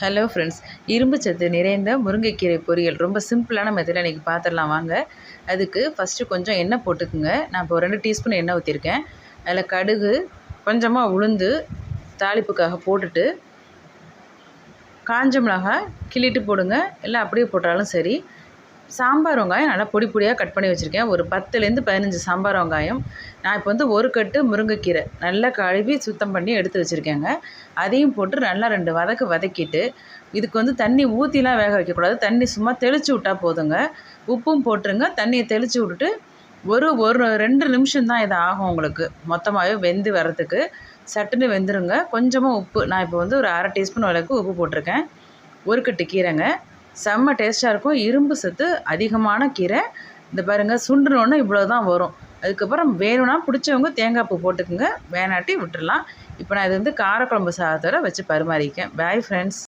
Hello friends இரும்பு சத்து நிறைந்த முருங்கைக்கீரை பொரியல். ரொம்ப சிம்பிளான மெத்தடில் இன்றைக்கி பார்த்துடலாம் வாங்க. அதுக்கு ஃபஸ்ட்டு கொஞ்சம் எண்ணெய் போட்டுக்குங்க. நான் இப்போ ரெண்டு டீஸ்பூன் எண்ணெய் ஊற்றிருக்கேன் அதில் கடுகு கொஞ்சமாக உளுந்து தாளிப்புக்காக போட்டுட்டு காஞ்ச மிளகாய் கிள்ளிட்டு போடுங்க. இல்லை அப்படியே போட்டாலும் சரி. சாம்பார் வெங்காயம் நல்லா பொடி பொடியாக கட் பண்ணி வச்சுருக்கேன். ஒரு பத்துலேருந்து பதினஞ்சு சாம்பார் வெங்காயம். நான் இப்போ வந்து ஒரு கட்டு முருங்கைக்கீரை நல்லா கழுவி சுத்தம் பண்ணி எடுத்து வச்சுருக்கேங்க. அதையும் போட்டு நல்லா ரெண்டு வதக்கு வதக்கிட்டு இதுக்கு வந்து தண்ணி ஊற்றிலாம் வேக வைக்கக்கூடாது. தண்ணி சும்மா தெளித்து விட்டால் போதுங்க. உப்பும் போட்டுருங்க. தண்ணியை தெளித்து விட்டுட்டு ஒரு ஒரு ரெண்டு நிமிஷம் தான் இது ஆகும் உங்களுக்கு. மொத்தமாகவே வெந்து வரத்துக்கு சட்டுன்னு வெந்துருங்க. கொஞ்சமாக உப்பு நான் இப்போ வந்து ஒரு அரை டீஸ்பூன் அளவுக்கு உப்பு போட்டிருக்கேன். ஒரு கட்டு கீரைங்க. செம்ம டேஸ்ட்டாக இருக்கும். இரும்பு சத்து அதிகமான கீரை. இந்த பாருங்கள் சுண்டுனோன்னு இவ்வளோ தான் வரும். அதுக்கப்புறம் வேணும்னா பிடிச்சவங்க தேங்காய் பூ போட்டுக்கோங்க. வேணாட்டி விட்டுடலாம் இப்போ நான் இது வந்து காரக்குழம்பு சாதத்தோட வச்சு பரிமாறிக்கேன். Bye friends